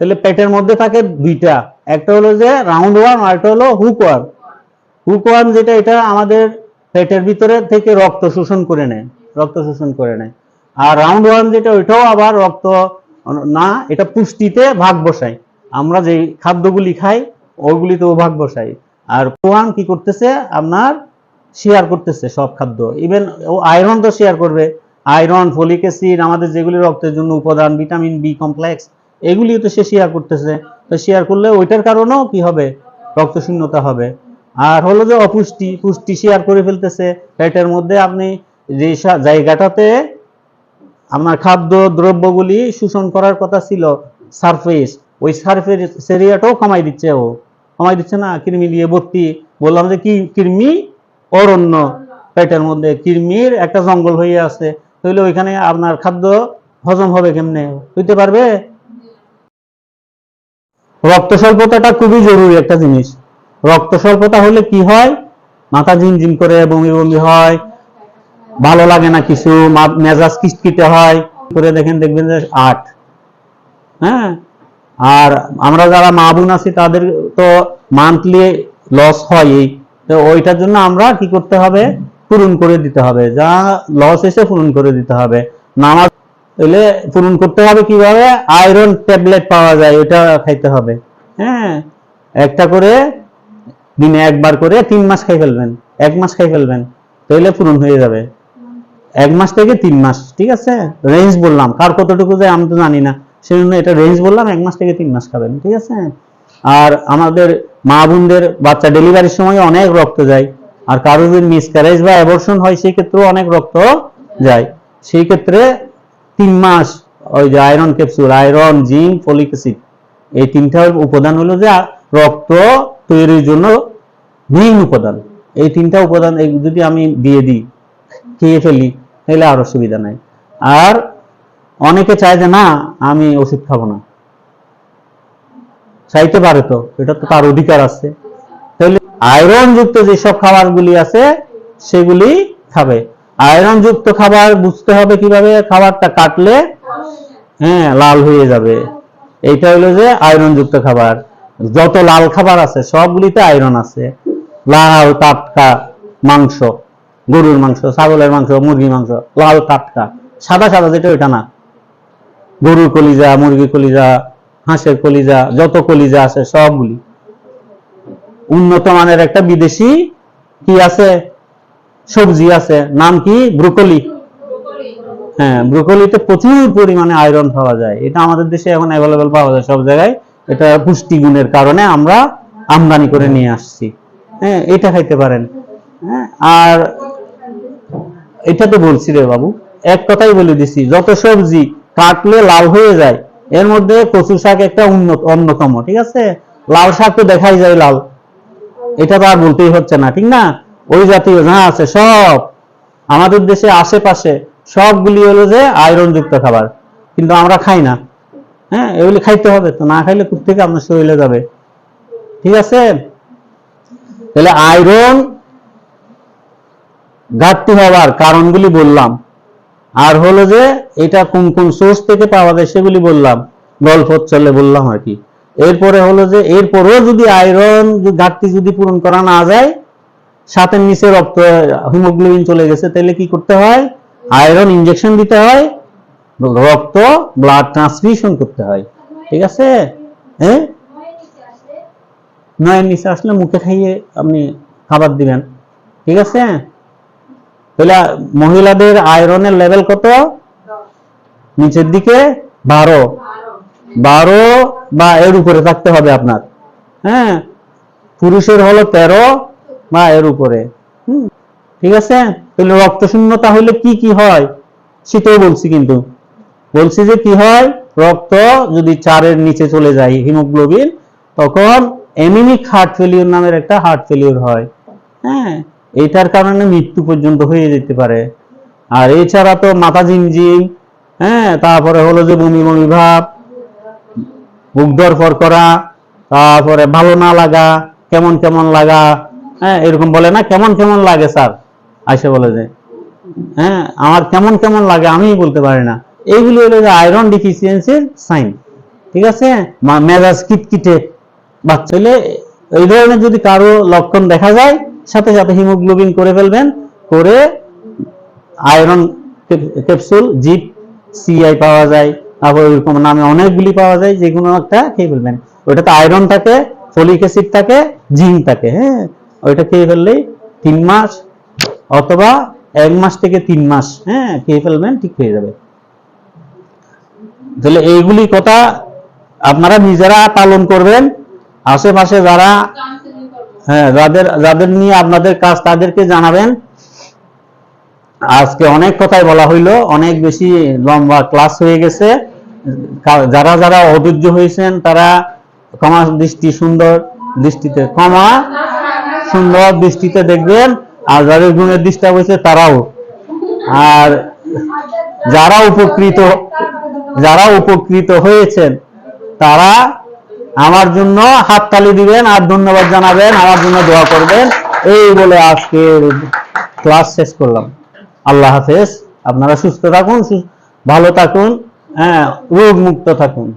তাহলে পেটের মধ্যে থাকে দুইটা। একটা হলো যে রাউন্ড ওয়ার্ম আর একটা হলো হুক ওয়ার্ম হুক ওয়ার্ম যেটা, এটা আমাদের পেটের ভিতরে থেকে রক্ত শোষণ করে নেয়, রক্ত শোষণ করে নেয়। আর রাউন্ড ওয়ার্ম যেটা, ওইটাও আবার রক্ত, না, এটা পুষ্টিতে ভাগ বসায়। আমরা যে খাদ্যগুলি খাই ওইগুলিতেও ভাগ বসাই আর কোয়ান কি করতেছে? আপনার শেয়ার করতেছে সব খাদ্য। ইভেন ও আয়রন তো শেয়ার করবে। আয়রন ফলিক অ্যাসিড আমাদের যেগুলি রক্তের জন্য উপাদান ভিটামিন বি কমপ্লেক্স এগুলিও তো সে শেয়ার করতেছে। তো শেয়ার করলে ওইটার কারণেও কি হবে? রক্তশূন্যতা হবে। আর হলো যে অপুষ্টি, পুষ্টি শেয়ার করে ফেলতেছে। পেটের মধ্যে আপনি যে জায়গাটাতে আপনার খাদ্য, দ্রব্যগুলি শোষণ করার কথা ছিল সারফেস ওই সারফেস এরিয়াটাও কমাই দিচ্ছে ও। কমাই দিচ্ছে না? কৃমি দিয়ে ভর্তি। বললাম যে কি, কৃমি অরণ্য। পেটের মধ্যে কৃমির একটা জঙ্গল হয়ে আছে। তাহলে ওইখানে আপনার খাদ্য হজম হবে কেমনে? হইতে পারবে? রক্ত স্বল্পতাটা খুবই জরুরি একটা জিনিস। রক্ত স্বল্পতা হলে কি হয়? মাথা ঝিমঝিম করে বমি বমি হয়, ভালো লাগে না কিছু মেজাজ কিটকিটে হয়। করে দেখেন, দেখবেন যে আট। হ্যাঁ? আর আমরা যারা মা বোন আছি, তাদের তো মান্থলি লস হয় এই। তো ওইটার জন্য আমরা কি করতে হবে? পূরণ করে দিতে হবে। যা লস এসে পূরণ করে দিতে হবে। নামাজ এলে পূরণ করতে হবে কীভাবে? আয়রন ট্যাবলেট পাওয়া যায় ওটা খাইতে হবে। হ্যাঁ? একটা করে দিনে একবার করে তিন মাস খাই ফেলবেন, এক মাস খাই ফেলবেন, তাহলে পূরণ হয়ে যাবে। এক মাস থেকে তিন মাস, ঠিক আছে? রেঞ্জ বললাম, কার কতটুকু যায় আমি তো জানি না সেই জন্য এটা রেঞ্জ বললাম, এক মাস থেকে তিন মাস খাবেন, ঠিক আছে? আর আমাদের মা বোনদের বাচ্চা ডেলিভারির সময় অনেক রক্ত যায়, আর কারও যদি মিসক্যারেজ বা অ্যাবর্শন হয়, সেই ক্ষেত্রেও অনেক রক্ত যায়। সেই ক্ষেত্রে তিন মাস ওই যে iron capsule iron zinc folic acid এই তিনটা উপাদান হলো যে রক্ত তৈরির জন্য মেইন উপাদান। এই তিনটা উপাদান যদি আমি দিয়ে দিই, খেয়ে ফেলি, তাহলে আর অসুবিধা নাই। আর অনেকে চায় যে না, আমি ওষুধ খাব না। চাইতে পারে তো, এটা তো তার অধিকার আছে। তাহলে আয়রন যুক্ত যেসব খাবারগুলি আছে, সেগুলি খাবে। আয়রন যুক্ত খাবার বুঝতে হবে কীভাবে? খাবারটা কাটলে হ্যাঁ লাল হয়ে যাবে। এইটা হলো যে আয়রন যুক্ত খাবার। যত লাল খাবার আছে, সবগুলিতে আয়রন আছে। লাল, টাটকা মাংস, গরুর মাংস, ছাগলের মাংস, মুরগির মাংস, লাল, টাটকা। সাদা সাদা যেটা, ওইটা না। গরুর কলিজা, মুরগির কলিজা, হাঁসের কলিজা, যত কলিজা আছে, সবগুলি। উন্নত মানের একটা বিদেশি কি আছে? সবজি আছে। নাম কি? ব্রুকলি। হ্যাঁ ব্রুকলিতে প্রচুর পরিমাণে আয়রন পাওয়া যায়। এটা আমাদের দেশে এখন অ্যাভেলেবেল পাওয়া যায় সব জায়গায়। এটা পুষ্টিগুণের কারণে আমরা আমদানি করে নিয়ে আসছি। হ্যাঁ এটা খাইতে পারেন। হ্যাঁ আর এটা তো বলছি রে বাবু এক কথাই বলে দিছি যত সবজি কাটলে লাল হয়ে যায় এর মধ্যে কচু শাক একটা উন্নত অন্যতম ঠিক আছে? লাল শাক তো দেখাই যায় লাল। এটা তো আর বলতেই হচ্ছে না ঠিক না? ওই জাতীয় যা আছে সব আমাদের দেশে আশেপাশে সবগুলি হলো যে আয়রন যুক্ত খাবার। কিন্তু আমরা খাই না। হ্যাঁ এগুলি খাইতে হবে তো, না খাইলে থেকে আপনার শরীরে যাবে। ঠিক আছে? তাহলে আয়রন ঘাটতি হওয়ার কারণগুলি বললাম। আর হলো যে এটা কোন কোন সোর্স থেকে পাওয়া যায় সেগুলি বললাম। গল্প চলে বললাম আর কি। এরপরে হলো যে এরপরেও যদি আয়রন ঘাটতি যদি পূরণ করা না যায় সাতের নিচে রক্ত, হিমোগ্লোবিন চলে গেছে তাহলে কি করতে হয়? আয়রন ইনজেকশন দিতে হয়। রক্ত ব্লাড ট্রান্সফিউশন করতে হয়। ঠিক আছে? হ্যাঁ? নয়ের নিচে আসলে মুখে খাইয়ে আপনি খাবার দিবেন। ঠিক আছে? তাহলে মহিলাদের আয়রনের লেভেল কত? নিচের দিকে বারো। বারো বা এর উপরে থাকতে হবে আপনার। হ্যাঁ? পুরুষের হলো তেরো এর উপরে। হুম, ঠিক আছে? তাহলে রক্ত শূন্যতা হলে কি কি হয়? সেটাও বলছি কিন্তু। বলছি যে কি হয়? রক্ত যদি চারের নিচে চলে যায় হিমোগ্লোবিন তখন এমিনিক হার্ট ফেলিওর নামের একটা হার্ট ফেলিওর হয়। হ্যাঁ এইটার কারণে মৃত্যু পর্যন্ত হয়ে যেতে পারে। আর এছাড়া তো মাথা ঝিমঝিম হ্যাঁ তারপরে হলো যে বমি বমি ভাব বুক দরফর করা তারপরে ভালো না লাগা কেমন কেমন লাগা হ্যাঁ এরকম বলে না, কেমন কেমন লাগে স্যার? আইসে বলে যে হ্যাঁ আমার কেমন কেমন লাগে আমি বলতে পারি না। এইগুলি হলো যে আয়রন ডিফিসিয়েন্সির সাইন ঠিক আছে? মেজাজ কিটকিটে বাচ্চা হলে এই ধরনের যদি কারও লক্ষণ দেখা যায়, সাথে সাথে হিমোগ্লোবিন করে ফেলবেন, করে আয়রন ক্যাপসুল জিপ সিআই পাওয়া যায় আবার ওইরকম নামে অনেকগুলি পাওয়া যায় যে কোনো একটা খেয়ে ফেলবেন। ওইটাতে আয়রন থাকে ফলিক অ্যাসিড থাকে জিঙ্ক থাকে হ্যাঁ? ওইটা খেয়ে ফেললেই তিন মাস অথবা এক মাস থেকে তিন মাস হ্যাঁ খেয়ে ফেলবেন, ঠিক হয়ে যাবে। তাহলে এইগুলি কথা আপনারা নিজেরা পালন করবেন। আশেপাশে যারা হ্যাঁ যাদের যাদের নিয়ে আপনাদের কাজ তাদেরকে জানাবেন। আজকে অনেক কথাই বলা হইল, অনেক বেশি লম্বা ক্লাস হয়ে গেছে। যারা যারা অধৈর্য হয়েছেন, তারা ক্ষমা দৃষ্টি সুন্দর দৃষ্টিতে ক্ষমা সুন্দর দৃষ্টিতে দেখবেন, আর যাদের গুণের ডিস্টার্ব হয়েছে তারাও। আর যারা উপকৃত যারা উপকৃত হয়েছেন, তারা আমার জন্য হাততালি দিবেন আর ধন্যবাদ জানাবেন, আমার জন্য দোয়া করবেন। এই বলে আজকে ক্লাস শেষ করলাম। আল্লাহ হাফেজ। আপনারা সুস্থ থাকুন ভালো থাকুন হ্যাঁ রোগ মুক্ত থাকুন।